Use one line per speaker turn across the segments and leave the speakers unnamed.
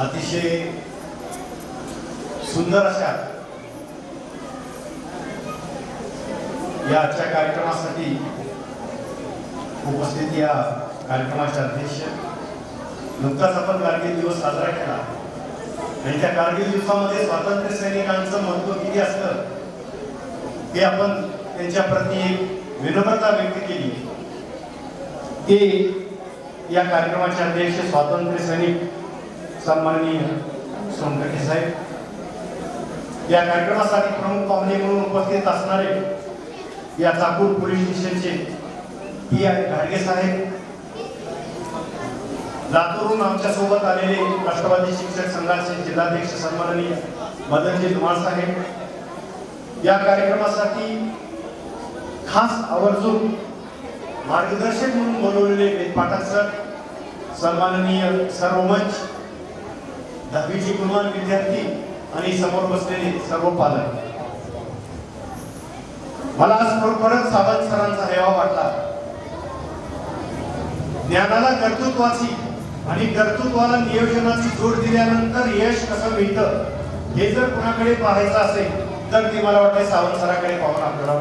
अतिशय सुंदर अशा या आजच्या कार्यक्रमासाठी उपस्थित या कार्यक्रमाचे अध्यक्ष. नुकताच आपण कारगिल दिवस साजरा केला. आणि त्या कारगिल दिवसामध्ये स्वातंत्र्य सैनिकांचं महत्त्व किती असतं ते आपण त्यांच्या प्रती एक विनम्रता व्यक्त केली. ते या कार्यक्रमाचे अध्यक्ष स्वातंत्र्य सैनिक सन्माननीय सोनकटे साहेब या कार्यक्रमासाठी प्रमुख पाहुणे म्हणून उपस्थित असणारे या चाकूर पोलीस स्टेशनचे पी आय घाडगे साहेब लातूरहून आमच्यासोबत आलेले राष्ट्रवादी शिक्षक संघाचे जिल्हाध्यक्ष सन्माननीय मदनजी धुमाळ साहेब या कार्यक्रमासाठी खास आवर्जून मार्गदर्शक म्हणून बोलवलेले वेद पाठक सर सन्माननीय सर्वमंच दहावीचे गुणवान विद्यार्थी आणि समोर बसलेले सर्व पालक. मला आज खरोखरच सावंत सरांचा हेवा वाटला. ज्ञानाला कर्तृत्वाची आणि कर्तृत्वाला नियोजनाची जोड दिल्यानंतर यश कसं मिळतं हे जर कुणाकडे पाहायचं असेल तर ते मला वाटते सावंत सराकडे पाहून आपल्याला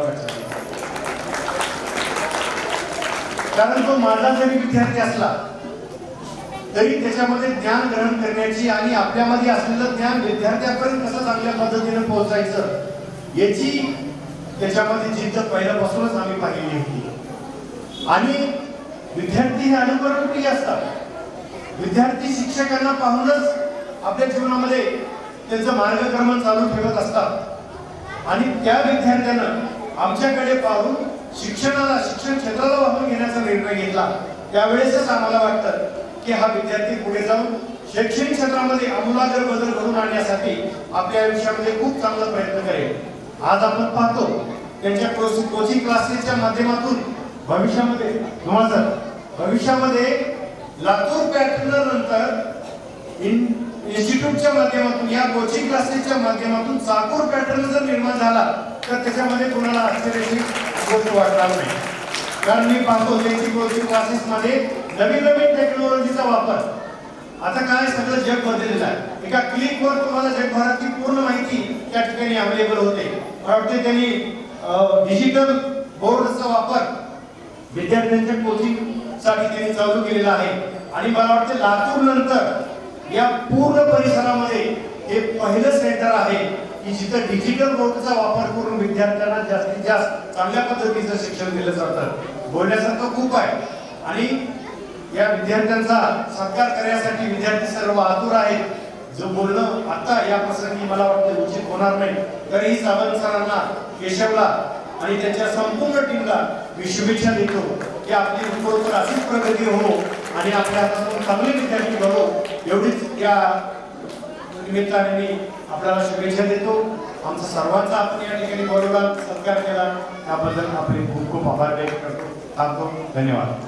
कारण तो माझा जरी विद्यार्थी असला तरी त्याच्यामध्ये ज्ञान ग्रहण करण्याची आणि आपल्यामध्ये असलेलं ज्ञान विद्यार्थ्यापर्यंत कसं चांगल्या पद्धतीने पोहोचायचं याची त्याच्यामध्ये जिद्द पहिल्यापासूनच आम्ही पाहिली होती. आणि विद्यार्थी हे अनुकरणप्रिय असतात. विद्यार्थी शिक्षकांना पाहूनच आपल्या जीवनामध्ये त्यांचं मार्गक्रमण चालू ठेवत असतात. आणि त्या विद्यार्थ्यानं आमच्याकडे पाहून शिक्षणाला शिक्षण क्षेत्राला वाहून घेण्याचा निर्णय घेतला त्यावेळेसच आम्हाला वाटतं की हा विद्यार्थी पुढे जाऊन शैक्षणिक क्षेत्रामध्ये आमूलाग्र बदल घडून आणण्यासाठी आपल्या आयुष्यामध्ये खूप चांगला प्रयत्न करेल. आज आपण पाहतो त्यांच्या कोचिंग क्लासेसच्या माध्यमातून भविष्यामध्ये सर, भविष्यामध्ये लातूर पॅटर्न नंतर इन्स्टिट्यूटच्या माध्यमातून या कोचिंग क्लासेसच्या माध्यमातून चाकूर पॅटर्न जर निर्माण झाला तर त्याच्यामध्ये कोणाला आश्चर्याची गोष्ट वाटणार नाही. कारण मी पाहतो त्यांची कोचिंग क्लासेस मध्ये नवीन नवीन टेक्नॉलॉजीचा वापर. आता काय सगळं जग बदललेलं आहे. एका क्लिकवर तुम्हाला जगभरातली पूर्ण माहिती त्या ठिकाणी अवेलेबल होते. मला वाटते त्यांनी डिजिटल बोर्डचा वापर विद्यार्थ्यांच्या कोचिंगसाठी त्यांनी चालू केलेला आहे. आणि मला वाटतं लातूर नंतर या पूर्ण परिसरामध्ये हे पहिलं सेंटर आहे की जिथं डिजिटल बोर्डचा वापर करून विद्यार्थ्यांना जास्तीत जास्त चांगल्या पद्धतीचं शिक्षण दिलं जातं. बोलण्यासारखं खूप आहे. आणि या विद्यार्थ्यांचा सत्कार करण्यासाठी विद्यार्थी सर्व आतुर आहेत. जो बोलणं आता या प्रसंगी मला वाटतं उचित होणार नाही तरीही सावंत सरांना केशवला आणि त्यांच्या संपूर्ण टीमला मी शुभेच्छा देतो की आपली खरोखर अशीच प्रगती हो आणि आपल्या हातातून चांगले विद्यार्थी घडो एवढीच या निमित्ताने मी आपल्याला शुभेच्छा देतो. आमचा सर्वांचा आपण या ठिकाणी बोलवला सत्कार केला. त्याबद्दल आपले खूप खूप आभार व्यक्त करतो. थांबतो. धन्यवाद.